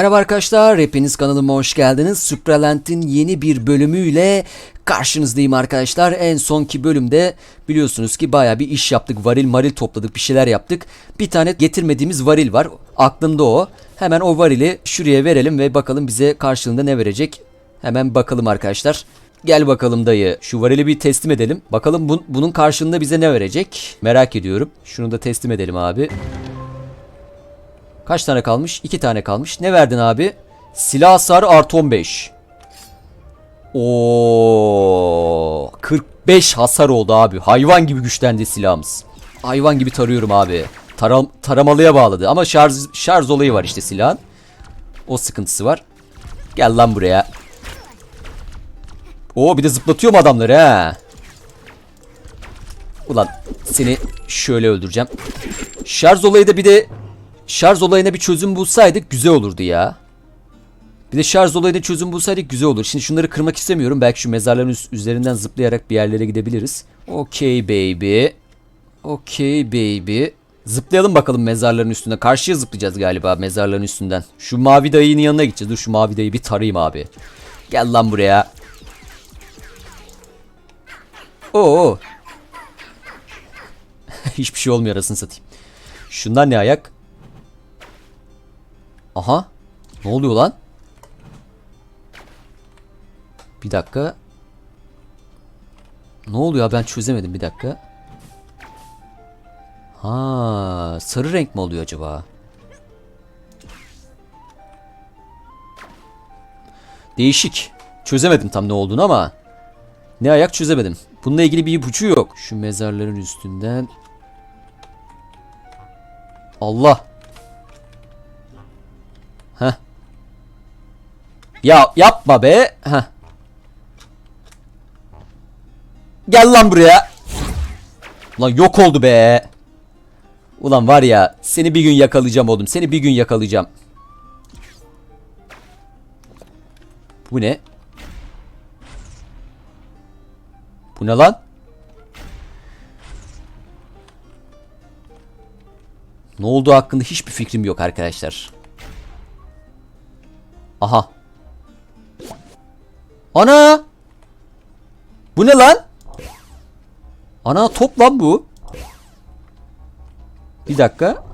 Merhaba arkadaşlar, hepiniz kanalıma hoş geldiniz. Supralent'in yeni bir bölümüyle karşınızdayım arkadaşlar. En sonki bölümde biliyorsunuz ki baya bir iş yaptık. Varil maril topladık, bir şeyler yaptık. Bir tane getirmediğimiz varil var. Aklımda o. Hemen o varili şuraya verelim ve bakalım bize karşılığında ne verecek. Hemen bakalım arkadaşlar. Gel bakalım dayı. Şu varili bir teslim edelim. Bakalım bun- bunun karşılığında bize ne verecek? Merak ediyorum. Şunu da teslim edelim abi. Kaç tane kalmış? 2 tane kalmış. Ne verdin abi? Silah hasarı artı 15. Oo, 45 hasar oldu abi. Hayvan gibi güçlendi silahımız. Hayvan gibi tarıyorum abi. Taram, taramalıya bağladı ama şarj şarj olayı var işte silahın. O sıkıntısı var. Gel lan buraya. Oo bir de zıplatıyor mu adamları ha? Ulan seni şöyle öldüreceğim. Şarj olayı da bir de şarj olayına bir çözüm bulsaydık güzel olurdu ya. Bir de şarj olayına çözüm bulsaydık güzel olur. Şimdi şunları kırmak istemiyorum. Belki şu mezarların üst- üzerinden zıplayarak bir yerlere gidebiliriz. Okay baby. Okay baby. Zıplayalım bakalım mezarların üstüne. Karşıya zıplayacağız galiba mezarların üstünden. Şu mavi dayının yanına gideceğiz. Dur şu mavi dayıyı bir tarayayım abi. Gel lan buraya. Oo. Hiçbir şey olmuyor arasını satayım. Şundan ne ayak? Aha. Ne oluyor lan? Bir dakika. Ne oluyor ben çözemedim bir dakika. Ha, sarı renk mi oluyor acaba? Değişik. Çözemedim tam ne olduğunu ama. Ne ayak çözemedim. Bununla ilgili bir ipucu yok. Şu mezarların üstünden. Allah. Heh. Ya yapma be. Heh. Gel lan buraya. Lan yok oldu be. Ulan var ya seni bir gün yakalayacağım oğlum. Seni bir gün yakalayacağım. Bu ne? Bu ne lan? Ne olduğu hakkında hiçbir fikrim yok arkadaşlar. Aha. Ana! Bu ne lan? Ana top lan bu. Bir dakika.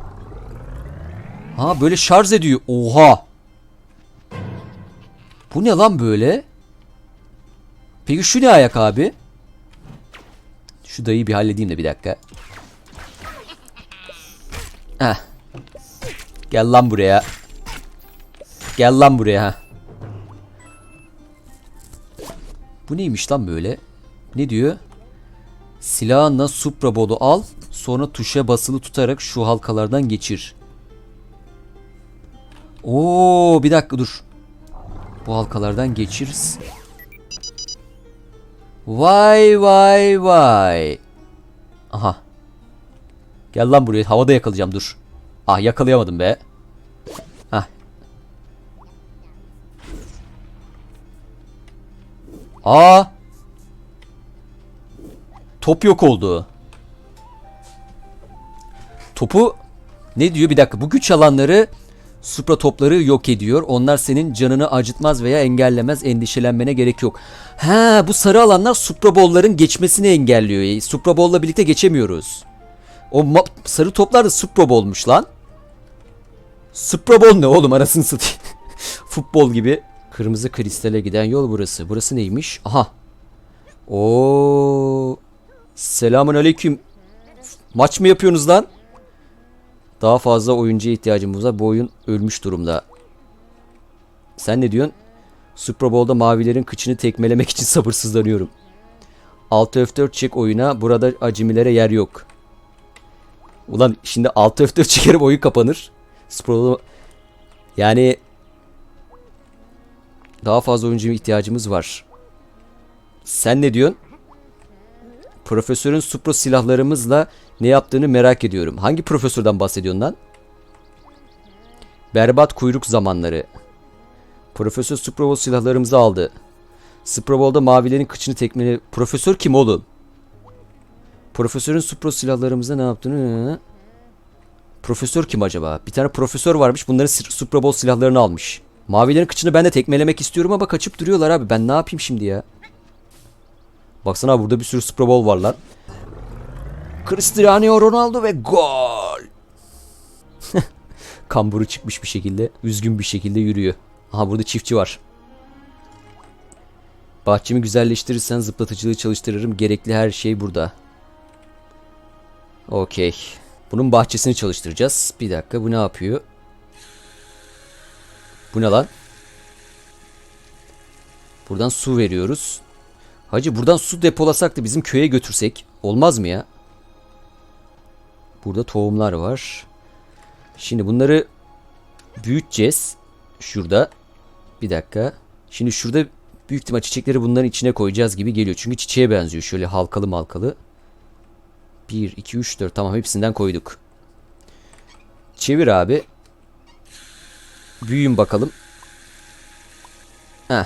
Ha böyle şarj ediyor. Oha. Bu ne lan böyle? Peki şu ne ayak abi? Şu dayıyı bir halledeyim de bir dakika. Heh. Gel lan buraya. Gel lan buraya. ha. Bu neymiş lan böyle? Ne diyor? Silahınla Supra Bowl'u al. Sonra tuşa basılı tutarak şu halkalardan geçir. Oo, bir dakika dur. Bu halkalardan geçiriz. Vay vay vay. Aha. Gel lan buraya. Havada yakalayacağım dur. Ah yakalayamadım be. Aa. Top yok oldu. Topu ne diyor bir dakika bu güç alanları supra topları yok ediyor. Onlar senin canını acıtmaz veya engellemez. Endişelenmene gerek yok. Ha bu sarı alanlar supra ball'ların geçmesini engelliyor. E, Supra ball'la birlikte geçemiyoruz. O sarı toplar da supra ball'muş lan. Supra ball ne oğlum arasını satayım. Futbol gibi. Kırmızı kristale giden yol burası. Burası neymiş? Aha. Oo. Selamun aleyküm. Maç mı yapıyorsunuz lan? Daha fazla oyuncuya ihtiyacımız var. Bu oyun ölmüş durumda. Sen ne diyorsun? Super Bowl'da mavilerin kıçını tekmelemek için sabırsızlanıyorum. 6 F4 çek oyuna. Burada acemilere yer yok. Ulan şimdi 6 F4 çekerim oyun kapanır. Bowl'da... Yani... Daha fazla oyuncuya ihtiyacımız var. Sen ne diyorsun? Profesörün Supra silahlarımızla ne yaptığını merak ediyorum. Hangi profesörden bahsediyorsun lan? Berbat kuyruk zamanları. Profesör Supra Bowl silahlarımızı aldı. Supra Bowl'da mavilerin kıçını tekmeli... Profesör kim oğlum? Profesörün Supra silahlarımıza ne yaptığını... Profesör kim acaba? Bir tane profesör varmış. Bunların Supra Bowl silahlarını almış. Mavilerin kıçını ben de tekmelemek istiyorum ama kaçıp duruyorlar abi. Ben ne yapayım şimdi ya? Baksana burada bir sürü Supra Bowl var lan. Cristiano Ronaldo ve gol. Kamburu çıkmış bir şekilde. Üzgün bir şekilde yürüyor. Aha burada çiftçi var. Bahçemi güzelleştirirsen zıplatıcılığı çalıştırırım. Gerekli her şey burada. Okey. Bunun bahçesini çalıştıracağız. Bir dakika bu ne yapıyor? Bu ne lan? Buradan su veriyoruz. Hacı buradan su depolasak da bizim köye götürsek olmaz mı ya? Burada tohumlar var. Şimdi bunları büyüteceğiz. Şurada. Bir dakika. Şimdi şurada büyük ihtimal çiçekleri bunların içine koyacağız gibi geliyor. Çünkü çiçeğe benziyor. Şöyle halkalı malkalı. 1, 2, 3, 4. Tamam hepsinden koyduk. Çevir abi. Büyüyün bakalım. Heh.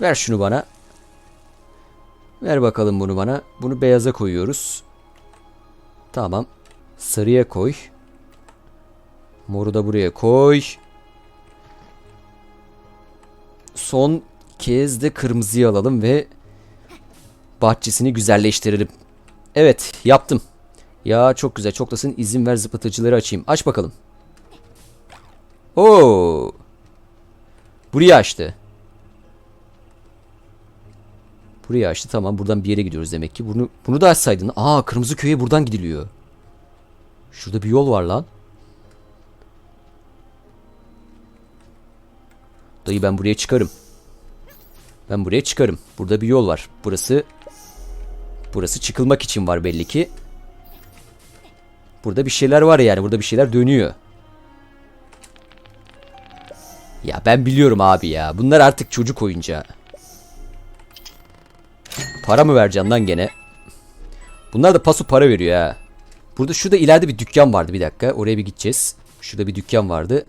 Ver şunu bana. Ver bakalım bunu bana. Bunu beyaza koyuyoruz. Tamam. Sarıya koy. Moru da buraya koy. Son kez de kırmızıyı alalım ve bahçesini güzelleştirelim. Evet yaptım. Ya çok güzel çoklasın izin ver zıplatıcıları açayım. Aç bakalım. Oo. Burayı açtı. Burayı açtı tamam buradan bir yere gidiyoruz demek ki. Bunu bunu da açsaydın. Aa kırmızı köye buradan gidiliyor. Şurada bir yol var lan. Dayı ben buraya çıkarım. Ben buraya çıkarım. Burada bir yol var. Burası Burası çıkılmak için var belli ki. Burada bir şeyler var yani. Burada bir şeyler dönüyor. Ya ben biliyorum abi ya. Bunlar artık çocuk oyuncağı. Para mı vereceksin lan gene? Bunlar da pasu para veriyor ha. Burada şurada ileride bir dükkan vardı bir dakika. Oraya bir gideceğiz. Şurada bir dükkan vardı.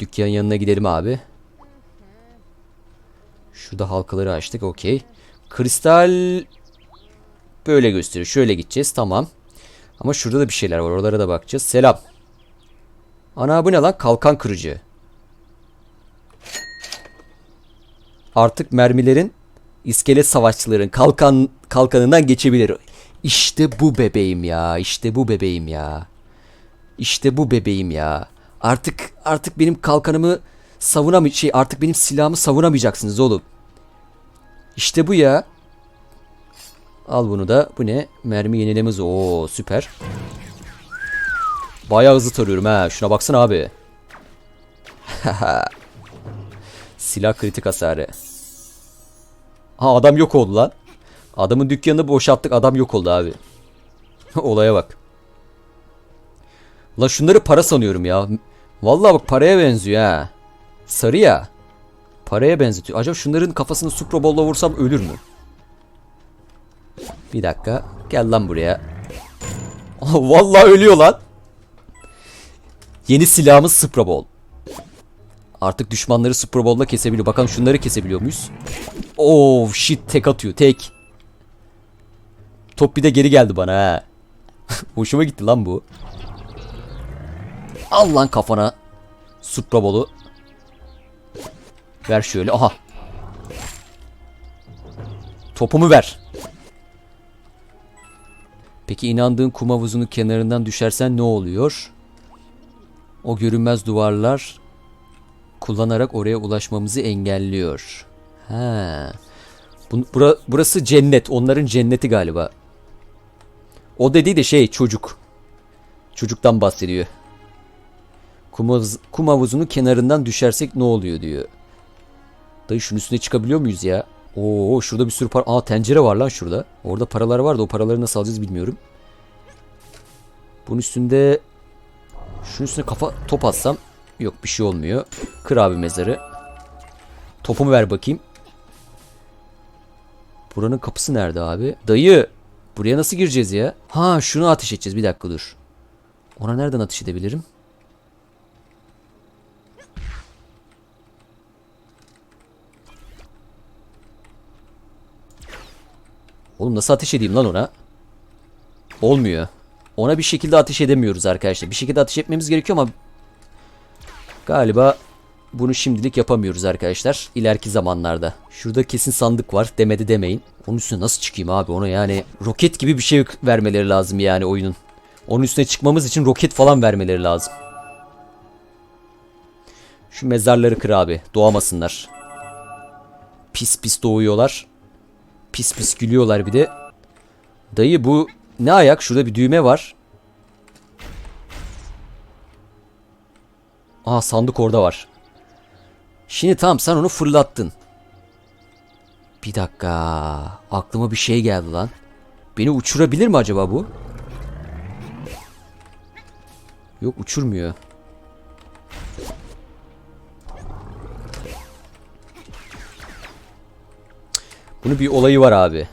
Dükkanın yanına gidelim abi. Şurada halkaları açtık okey. Kristal böyle gösteriyor. Şöyle gideceğiz tamam. Ama şurada da bir şeyler var. Oralara da bakacağız. Selam. Ana bu ne lan? Kalkan kırıcı. Artık mermilerin iskelet savaşçıların kalkan kalkanından geçebilir. İşte bu bebeğim ya. İşte bu bebeğim ya. İşte bu bebeğim ya. Artık artık benim kalkanımı savunamay şey artık benim silahımı savunamayacaksınız oğlum. İşte bu ya. Al bunu da. Bu ne? Mermi yenilemez. Oo süper. Bayağı hızlı tarıyorum ha. Şuna baksana abi. Silah kritik hasarı. Ha adam yok oldu lan. Adamın dükkanını boşalttık. Adam yok oldu abi. Olaya bak. La şunları para sanıyorum ya. Vallahi bak paraya benziyor ha. Sarı ya. Paraya benzetiyor. Acaba şunların kafasını Supra Bowl'la vursam ölür mü? Bir dakika. Gel lan buraya. Vallahi ölüyor lan. Yeni silahımız Supra Bowl. Artık düşmanları Supra Bowl'la kesebiliyor. Bakalım şunları kesebiliyor muyuz? Oh shit tek atıyor tek. Top bir de geri geldi bana ha. Hoşuma gitti lan bu. Al lan kafana. Supra Bowl'u. Ver şöyle. Aha. Topumu ver. Peki inandığın kum havuzunun kenarından düşersen ne oluyor? O görünmez duvarlar kullanarak oraya ulaşmamızı engelliyor. Ha. Bu, bura, burası cennet. Onların cenneti galiba. O dediği de şey çocuk. Çocuktan bahsediyor. Kum, havuz- kum havuzunun kenarından düşersek ne oluyor diyor. Dayı şunun üstüne çıkabiliyor muyuz ya? Oo şurada bir sürü para. Aa tencere var lan şurada. Orada paralar var da o paraları nasıl alacağız bilmiyorum. Bunun üstünde şunun üstüne kafa top atsam yok bir şey olmuyor. Kır abi mezarı. Topumu ver bakayım. Buranın kapısı nerede abi? Dayı buraya nasıl gireceğiz ya? Ha şunu ateş edeceğiz bir dakika dur. Ona nereden ateş edebilirim? Oğlum nasıl ateş edeyim lan ona? Olmuyor. ona bir şekilde ateş edemiyoruz arkadaşlar. Bir şekilde ateş etmemiz gerekiyor ama galiba bunu şimdilik yapamıyoruz arkadaşlar. İleriki zamanlarda. Şurada kesin sandık var demedi demeyin. Onun üstüne nasıl çıkayım abi ona yani roket gibi bir şey vermeleri lazım yani oyunun. Onun üstüne çıkmamız için roket falan vermeleri lazım. Şu mezarları kır abi. Doğamasınlar. Pis pis doğuyorlar. Pis pis gülüyorlar bir de. Dayı bu ne ayak? Şurada bir düğme var. Aa sandık orada var. Şimdi tamam sen onu fırlattın. Bir dakika. Aklıma bir şey geldi lan. Beni uçurabilir mi acaba bu? Yok uçurmuyor. Bunun bir olayı var abi.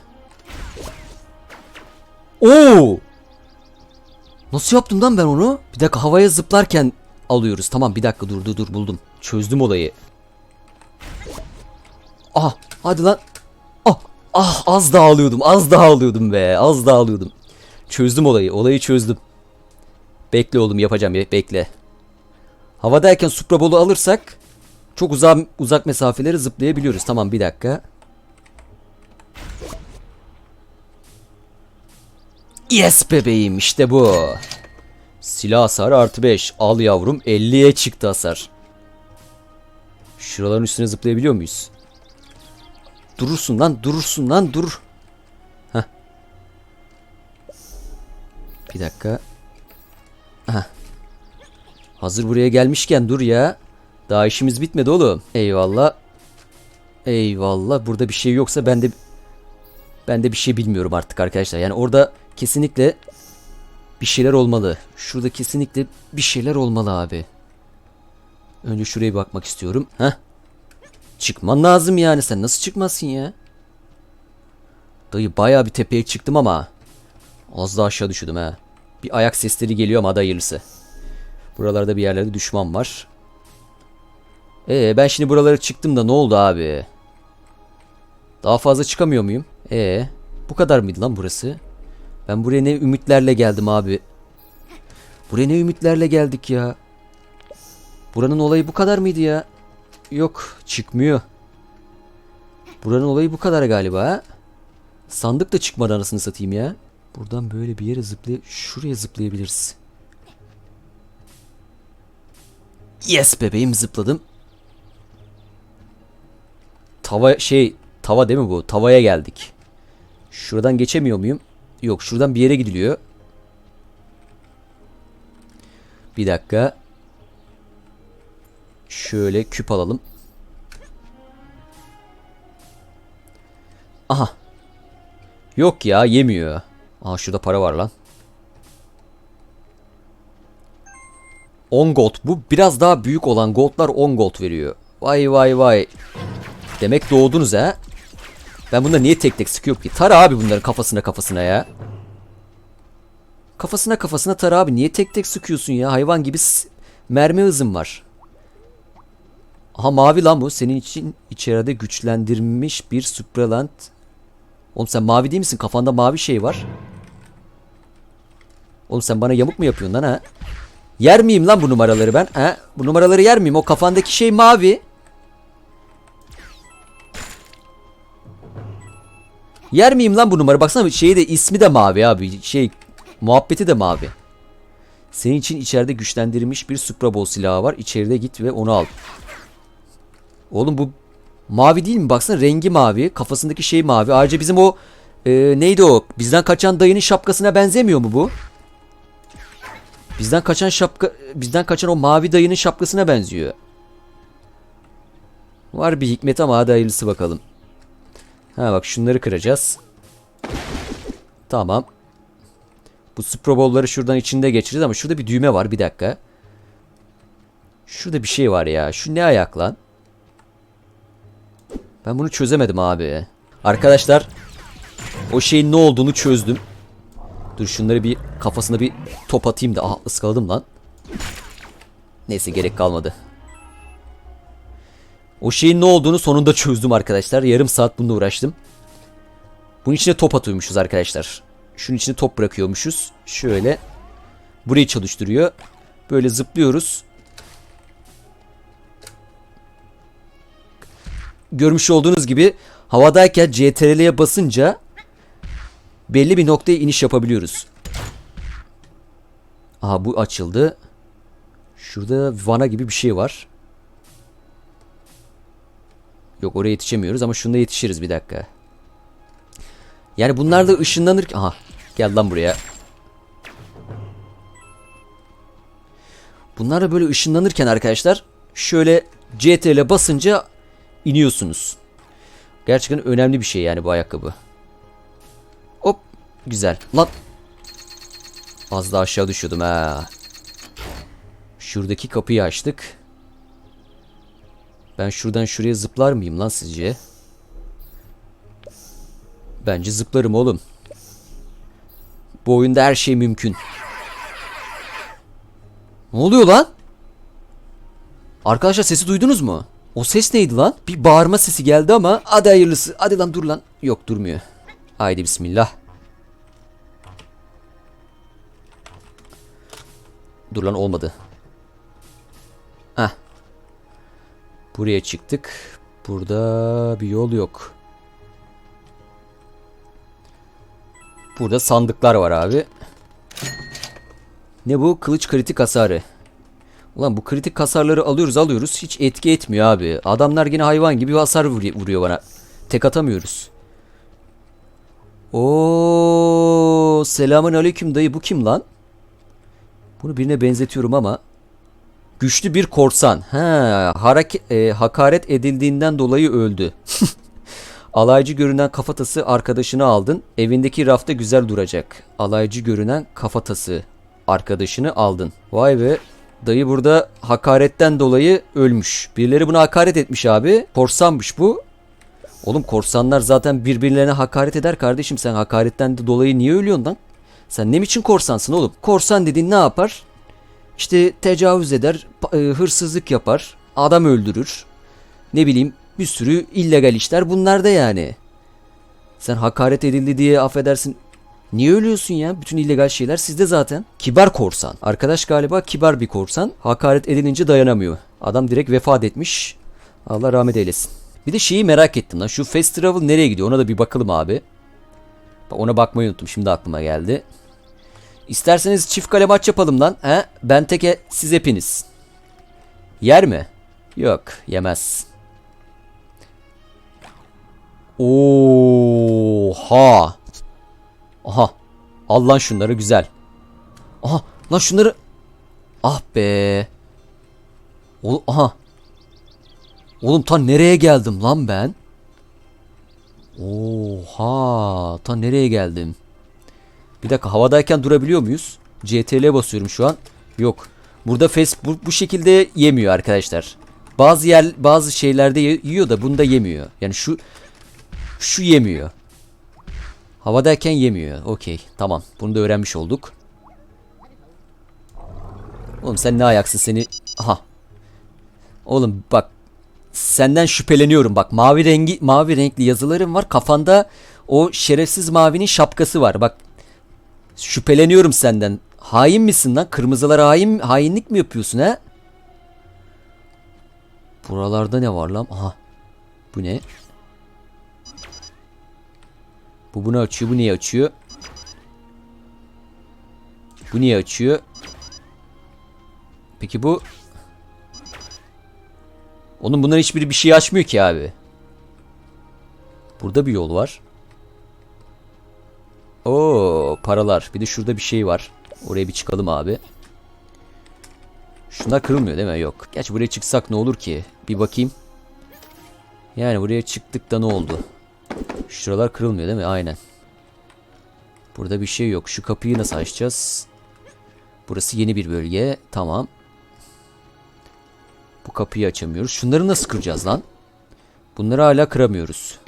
Oo! Nasıl yaptım lan ben onu? Bir dakika havaya zıplarken alıyoruz. Tamam bir dakika dur dur dur buldum. Çözdüm olayı. Ah hadi lan. Ah ah az daha alıyordum. Az daha alıyordum be. Az daha alıyordum. Çözdüm olayı. Olayı çözdüm. Bekle oğlum yapacağım ya, bekle. Havadayken Supra Bowl'u alırsak çok uzak uzak mesafeleri zıplayabiliyoruz. Tamam bir dakika. Yes bebeğim işte bu. Silah hasar artı 5. Al yavrum 50'ye çıktı hasar. Şuraların üstüne zıplayabiliyor muyuz? Durursun lan durursun lan dur. Heh. Bir dakika. Heh. Hazır buraya gelmişken dur ya. Daha işimiz bitmedi oğlum. Eyvallah. Eyvallah. Burada bir şey yoksa ben de ben de bir şey bilmiyorum artık arkadaşlar. Yani orada kesinlikle bir şeyler olmalı. Şurada kesinlikle bir şeyler olmalı abi. Önce şuraya bakmak istiyorum. Heh. Çıkman lazım yani. Sen nasıl çıkmazsın ya? Dayı bayağı bir tepeye çıktım ama az daha aşağı düşürdüm ha. Bir ayak sesleri geliyor ama hadi hayırlısı. Buralarda bir yerlerde düşman var. Ee ben şimdi buralara çıktım da ne oldu abi? Daha fazla çıkamıyor muyum? Ee bu kadar mıydı lan burası? Ben buraya ne ümitlerle geldim abi. Buraya ne ümitlerle geldik ya. Buranın olayı bu kadar mıydı ya? Yok çıkmıyor. Buranın olayı bu kadar galiba ha? Sandık da çıkmadı anasını satayım ya. Buradan böyle bir yere zıplay şuraya zıplayabiliriz. Yes bebeğim zıpladım. Tava şey tava değil mi bu? Tavaya geldik. Şuradan geçemiyor muyum? Yok şuradan bir yere gidiliyor. Bir dakika. Şöyle küp alalım. Aha. Yok ya yemiyor. Aha şurada para var lan. 10 gold bu. Biraz daha büyük olan goldlar 10 gold veriyor. Vay vay vay. Demek doğdunuz ha. Ben bunda niye tek tek sıkıyorum ki? Tara abi bunların kafasına kafasına ya. Kafasına kafasına tara abi. Niye tek tek sıkıyorsun ya? Hayvan gibi mermi hızım var. Aha mavi lan bu. Senin için içeride güçlendirilmiş bir Supraland. Oğlum sen mavi değil misin? Kafanda mavi şey var. Oğlum sen bana yamuk mu yapıyorsun lan ha? Yer miyim lan bu numaraları ben? Ha? Bu numaraları yer miyim? O kafandaki şey mavi. Yer miyim lan bu numara? Baksana şeyi de ismi de mavi abi. Şey muhabbeti de mavi. Senin için içeride güçlendirilmiş bir Supra Bowl silahı var. İçeride git ve onu al. Oğlum bu mavi değil mi? Baksana rengi mavi. Kafasındaki şey mavi. Ayrıca bizim o e, neydi o? Bizden kaçan dayının şapkasına benzemiyor mu bu? Bizden kaçan şapka bizden kaçan o mavi dayının şapkasına benziyor. Var bir hikmet ama hadi hayırlısı bakalım. Ha bak şunları kıracağız. Tamam. Bu Supra Bowl'ları şuradan içinde geçireceğiz ama şurada bir düğme var bir dakika. Şurada bir şey var ya. Şu ne ayak lan? Ben bunu çözemedim abi. Arkadaşlar o şeyin ne olduğunu çözdüm. Dur şunları bir kafasına bir top atayım da. Aha ıskaladım lan. Neyse gerek kalmadı. O şeyin ne olduğunu sonunda çözdüm arkadaşlar. Yarım saat bununla uğraştım. Bunun içine top atıyormuşuz arkadaşlar. Şunun içine top bırakıyormuşuz. Şöyle. Burayı çalıştırıyor. Böyle zıplıyoruz. Görmüş olduğunuz gibi havadayken CTRL'ye basınca belli bir noktaya iniş yapabiliyoruz. Aha bu açıldı. Şurada vana gibi bir şey var. Yok oraya yetişemiyoruz ama şunda yetişiriz bir dakika. Yani bunlar da ışınlanır. Aha gel lan buraya. Bunlar da böyle ışınlanırken arkadaşlar şöyle CTRL basınca iniyorsunuz. Gerçekten önemli bir şey yani bu ayakkabı. Hop güzel. Lan az daha aşağı düşüyordum ha. Şuradaki kapıyı açtık. Ben şuradan şuraya zıplar mıyım lan sizce? Bence zıplarım oğlum. Bu oyunda her şey mümkün. Ne oluyor lan? Arkadaşlar sesi duydunuz mu? O ses neydi lan? Bir bağırma sesi geldi ama hadi hayırlısı. Hadi lan dur lan. Yok durmuyor. Haydi bismillah. Dur lan olmadı. Buraya çıktık. Burada bir yol yok. Burada sandıklar var abi. Ne bu? Kılıç kritik hasarı. Ulan bu kritik hasarları alıyoruz alıyoruz. Hiç etki etmiyor abi. Adamlar yine hayvan gibi hasar vuruyor, bana. Tek atamıyoruz. Oo, selamun aleyküm dayı bu kim lan? Bunu birine benzetiyorum ama. Güçlü bir korsan. Ha, hareket, e, hakaret edildiğinden dolayı öldü. Alaycı görünen kafatası arkadaşını aldın. Evindeki rafta güzel duracak. Alaycı görünen kafatası arkadaşını aldın. Vay be. Dayı burada hakaretten dolayı ölmüş. Birileri buna hakaret etmiş abi. Korsanmış bu. Oğlum korsanlar zaten birbirlerine hakaret eder kardeşim. Sen hakaretten dolayı niye ölüyorsun lan? Sen ne biçim korsansın oğlum? Korsan dediğin ne yapar? İşte tecavüz eder, e, hırsızlık yapar, adam öldürür. Ne bileyim bir sürü illegal işler bunlar da yani. Sen hakaret edildi diye affedersin. Niye ölüyorsun ya? Bütün illegal şeyler sizde zaten. Kibar korsan. Arkadaş galiba kibar bir korsan. Hakaret edilince dayanamıyor. Adam direkt vefat etmiş. Allah rahmet eylesin. Bir de şeyi merak ettim lan. Şu fast travel nereye gidiyor? Ona da bir bakalım abi. Ona bakmayı unuttum. Şimdi aklıma geldi. İsterseniz çift kale maç yapalım lan. He? Ben teke siz hepiniz. Yer mi? Yok yemez. Oha. Aha. Al lan şunları güzel. Aha lan şunları. Ah be. Oğlum aha. Oğlum ta nereye geldim lan ben? Oha. Ta nereye geldim? Bir dakika havadayken durabiliyor muyuz? CTRL'e basıyorum şu an. Yok. Burada fes bu, şekilde yemiyor arkadaşlar. Bazı yer bazı şeylerde yiyor da bunda yemiyor. Yani şu şu yemiyor. Havadayken yemiyor. Okey. Tamam. Bunu da öğrenmiş olduk. Oğlum sen ne ayaksın seni. Aha. Oğlum bak. Senden şüpheleniyorum bak. Mavi rengi mavi renkli yazılarım var. Kafanda o şerefsiz mavinin şapkası var. Bak. Şüpheleniyorum senden. Hain misin lan? Kırmızılara hain hainlik mi yapıyorsun ha? Buralarda ne var lan? Aha. Bu ne? Bu bunu açıyor. Bu niye açıyor? Bu niye açıyor? Peki bu? Onun bunların hiçbiri bir şey açmıyor ki abi. Burada bir yol var. Oo paralar. Bir de şurada bir şey var. Oraya bir çıkalım abi. Şunlar kırılmıyor değil mi? Yok. Gerçi buraya çıksak ne olur ki? Bir bakayım. Yani buraya çıktık da ne oldu? Şuralar kırılmıyor değil mi? Aynen. Burada bir şey yok. Şu kapıyı nasıl açacağız? Burası yeni bir bölge. Tamam. Bu kapıyı açamıyoruz. Şunları nasıl kıracağız lan? Bunları hala kıramıyoruz.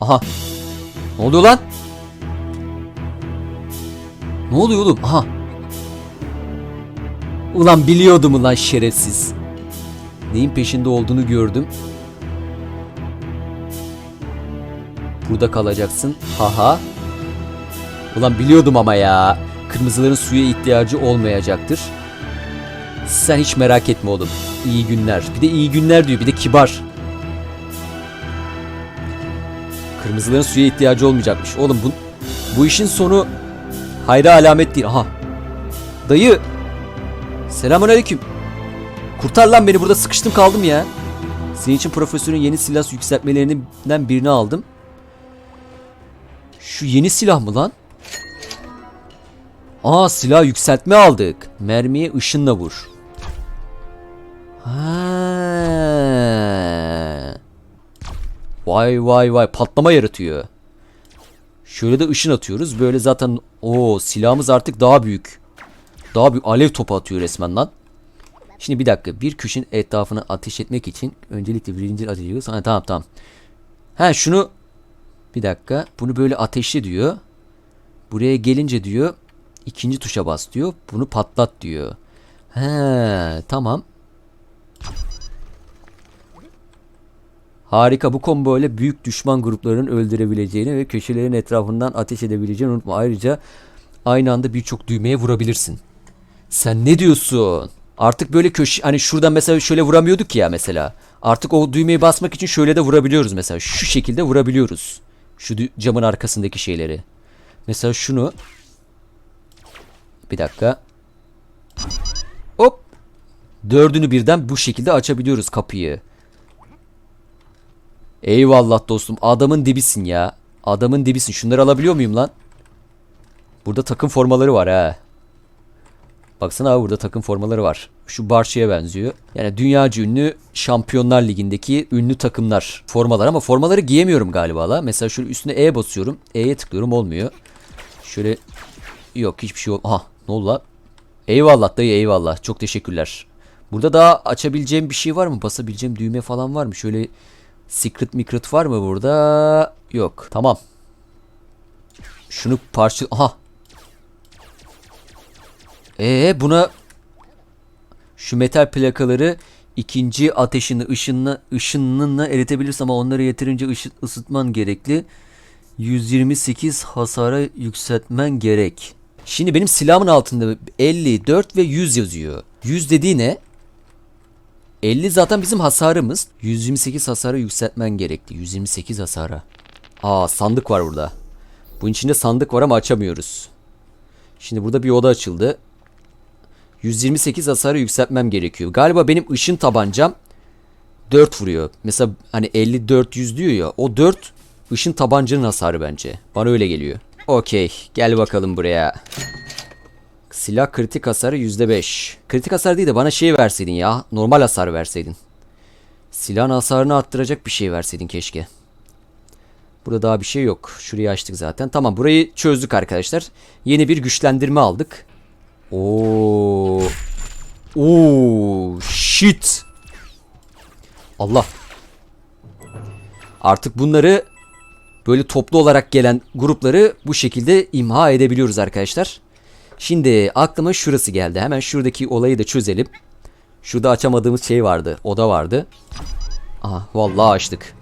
Aha. Ne oluyor lan? Ne oluyor oğlum? Aha. Ulan biliyordum ulan şerefsiz. Neyin peşinde olduğunu gördüm. Burada kalacaksın. Haha. Ulan biliyordum ama ya. kırmızıların suya ihtiyacı olmayacaktır. Sen hiç merak etme oğlum. İyi günler. Bir de iyi günler diyor. Bir de kibar. Kırmızıların suya ihtiyacı olmayacakmış. Oğlum bu, bu işin sonu hayra alamet değil. Aha. Dayı. Selamünaleyküm. Kurtar lan beni burada sıkıştım kaldım ya. Senin için profesörün yeni silah yükseltmelerinden birini aldım. Şu yeni silah mı lan? Aa silah yükseltme aldık. Mermiye ışınla vur. Ha. Vay vay vay patlama yaratıyor. Şöyle de ışın atıyoruz. Böyle zaten o silahımız artık daha büyük. Daha büyük alev topu atıyor resmen lan. Şimdi bir dakika. Bir küşün etrafına ateş etmek için öncelikle birinci ateş ediyoruz. Ha, tamam tamam. Ha şunu bir dakika. Bunu böyle ateşle diyor. Buraya gelince diyor ikinci tuşa bas diyor. Bunu patlat diyor. He tamam. Harika bu combo ile büyük düşman gruplarının öldürebileceğini ve köşelerin etrafından ateş edebileceğini unutma. Ayrıca aynı anda birçok düğmeye vurabilirsin. Sen ne diyorsun? Artık böyle köşe hani şuradan mesela şöyle vuramıyorduk ya mesela. Artık o düğmeyi basmak için şöyle de vurabiliyoruz mesela. Şu şekilde vurabiliyoruz. Şu camın arkasındaki şeyleri. Mesela şunu bir dakika. Hop. Dördünü birden bu şekilde açabiliyoruz kapıyı. Eyvallah dostum. Adamın dibisin ya. Adamın dibisin. Şunları alabiliyor muyum lan? Burada takım formaları var ha. Baksana abi burada takım formaları var. Şu Barça'ya benziyor. Yani dünyaca ünlü Şampiyonlar Ligi'ndeki ünlü takımlar formalar ama formaları giyemiyorum galiba la. Mesela şöyle üstüne E basıyorum. E'ye tıklıyorum olmuyor. Şöyle yok hiçbir şey yok. Aha ne oldu la? Eyvallah dayı eyvallah. Çok teşekkürler. Burada daha açabileceğim bir şey var mı? Basabileceğim düğme falan var mı? Şöyle secret mikret var mı burada? Yok. Tamam. Şunu parça... Aha ee buna şu metal plakaları ikinci ateşini ışınla, ışınınla eritebilirsin ama onları yeterince ışı, ısıtman gerekli. 128 hasara yükseltmen gerek. Şimdi benim silahımın altında 54 ve 100 yazıyor. 100 dediği ne? 50 zaten bizim hasarımız. 128 hasara yükseltmen gerekli. 128 hasara. Aa sandık var burada. Bunun içinde sandık var ama açamıyoruz. Şimdi burada bir oda açıldı. 128 hasarı yükseltmem gerekiyor. Galiba benim ışın tabancam 4 vuruyor. Mesela hani 54 100 diyor ya. O 4 ışın tabancanın hasarı bence. Bana öyle geliyor. Okey. Gel bakalım buraya. Silah kritik hasarı %5. Kritik hasar değil de bana şey verseydin ya. Normal hasar verseydin. Silahın hasarını arttıracak bir şey verseydin keşke. Burada daha bir şey yok. Şurayı açtık zaten. Tamam burayı çözdük arkadaşlar. Yeni bir güçlendirme aldık. Oo. Oo, shit. Allah. Artık bunları böyle toplu olarak gelen grupları bu şekilde imha edebiliyoruz arkadaşlar. Şimdi aklıma şurası geldi. Hemen şuradaki olayı da çözelim. Şurada açamadığımız şey vardı. Oda vardı. Aha vallahi açtık.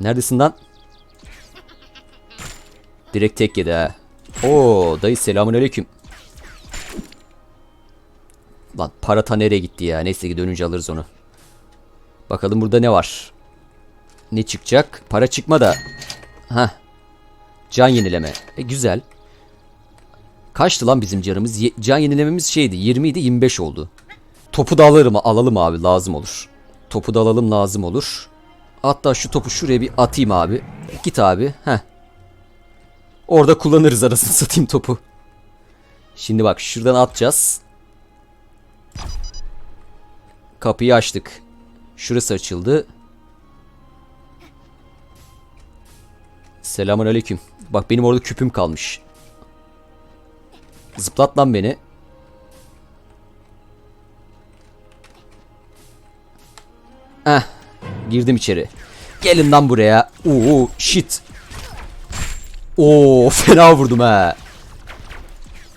Neredesin lan? Direkt tek yedi ha. Oo dayı selamünaleyküm. Lan parata nereye gitti ya? Neyse ki dönünce alırız onu. Bakalım burada ne var? Ne çıkacak? Para çıkma da. Heh. Can yenileme. E güzel. Kaçtı lan bizim canımız? Ye- can yenilememiz şeydi. 20 idi 25 oldu. Topu da alırım, alalım abi lazım olur. Topu da alalım lazım olur. Hatta şu topu şuraya bir atayım abi. Git abi. Heh. Orada kullanırız arasını satayım topu. Şimdi bak şuradan atacağız. Kapıyı açtık. Şurası açıldı. Selamun aleyküm. Bak benim orada küpüm kalmış. Zıplat lan beni. Eh. Girdim içeri. Gelin lan buraya. Oo shit. Oo fena vurdum ha.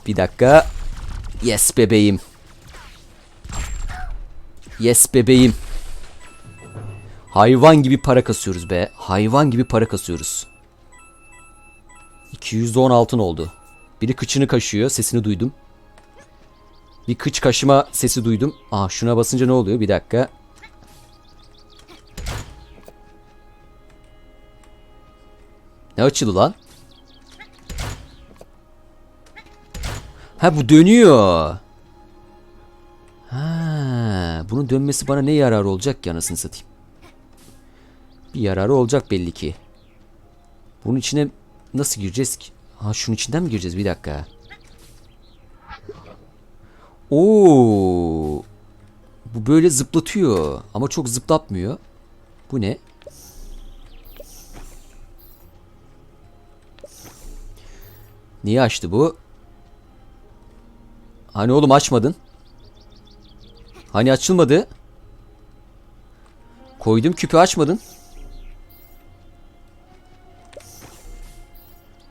Bir dakika. Yes bebeğim. Yes bebeğim. Hayvan gibi para kasıyoruz be. Hayvan gibi para kasıyoruz. 210 altın oldu. Biri kıçını kaşıyor. Sesini duydum. Bir kıç kaşıma sesi duydum. Aa şuna basınca ne oluyor? Bir dakika. Ne açıldı lan? Ha bu dönüyor. Ha, bunun dönmesi bana ne yararı olacak ki anasını satayım. Bir yararı olacak belli ki. Bunun içine nasıl gireceğiz ki? Ha şunun içinden mi gireceğiz? Bir dakika. Oo. Bu böyle zıplatıyor ama çok zıplatmıyor. Bu ne? Niye açtı bu? Hani oğlum açmadın? Hani açılmadı? Koydum küpü açmadın.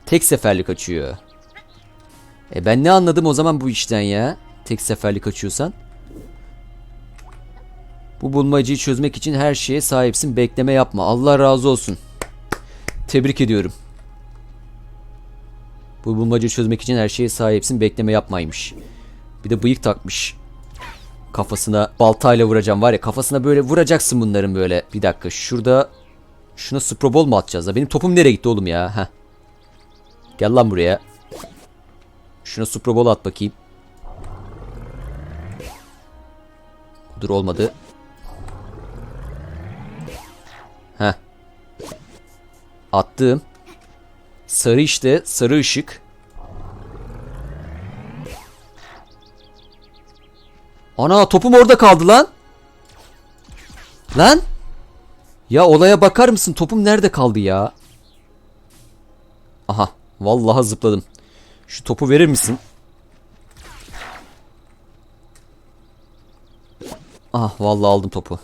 Tek seferlik açıyor. E ben ne anladım o zaman bu işten ya? Tek seferlik açıyorsan. Bu bulmacayı çözmek için her şeye sahipsin. Bekleme yapma. Allah razı olsun. Tebrik ediyorum. Bu bulmacayı çözmek için her şeye sahipsin. Bekleme yapmaymış. Bir de bıyık takmış. Kafasına baltayla vuracağım var ya kafasına böyle vuracaksın bunların böyle. Bir dakika şurada şuna sprobol mu atacağız da benim topum nereye gitti oğlum ya? Heh. Gel lan buraya. Şuna sprobol at bakayım. Dur olmadı. Heh. Attım. Sarı işte. Sarı ışık. Ana topum orada kaldı lan. Lan. Ya olaya bakar mısın? Topum nerede kaldı ya? Aha. Vallahi zıpladım. Şu topu verir misin? Ah vallahi aldım topu.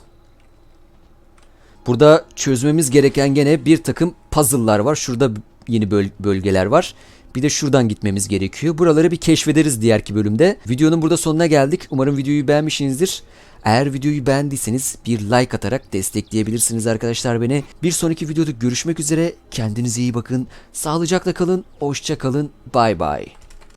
Burada çözmemiz gereken gene bir takım puzzle'lar var. Şurada yeni böl- bölgeler var. Bir de şuradan gitmemiz gerekiyor. Buraları bir keşfederiz diğerki bölümde. Videonun burada sonuna geldik. Umarım videoyu beğenmişsinizdir. Eğer videoyu beğendiyseniz bir like atarak destekleyebilirsiniz arkadaşlar beni. Bir sonraki videoda görüşmek üzere. Kendinize iyi bakın. Sağlıcakla kalın. Hoşça kalın. Bay bay.